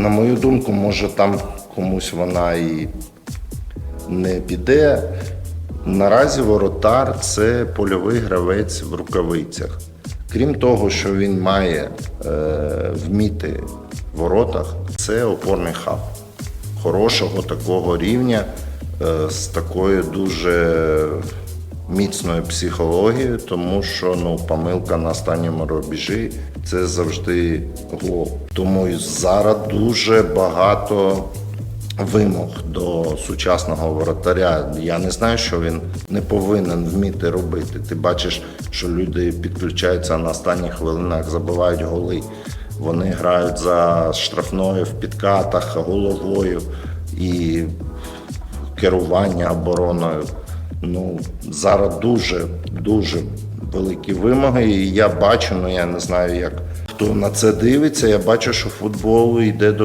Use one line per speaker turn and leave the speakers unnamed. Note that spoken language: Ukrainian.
на мою думку, може там комусь вона і не піде. Наразі воротар це польовий гравець в рукавицях. Крім того, що він має е, вміти в воротах, це опорний хаб хорошого такого рівня е, з такою дуже міцною психологією, тому що ну, помилка на останньому рубежі це завжди гол. Тому зараз дуже багато вимог до сучасного воротаря. Я не знаю, що він не повинен вміти робити. Ти бачиш, що люди підключаються на останніх хвилинах, забивають голи. Вони грають за штрафною в підкатах, головою і керування обороною. Ну, зараз дуже, дуже великі вимоги. І я бачу, ну я не знаю, як хто на це дивиться. Я бачу, що футбол йде до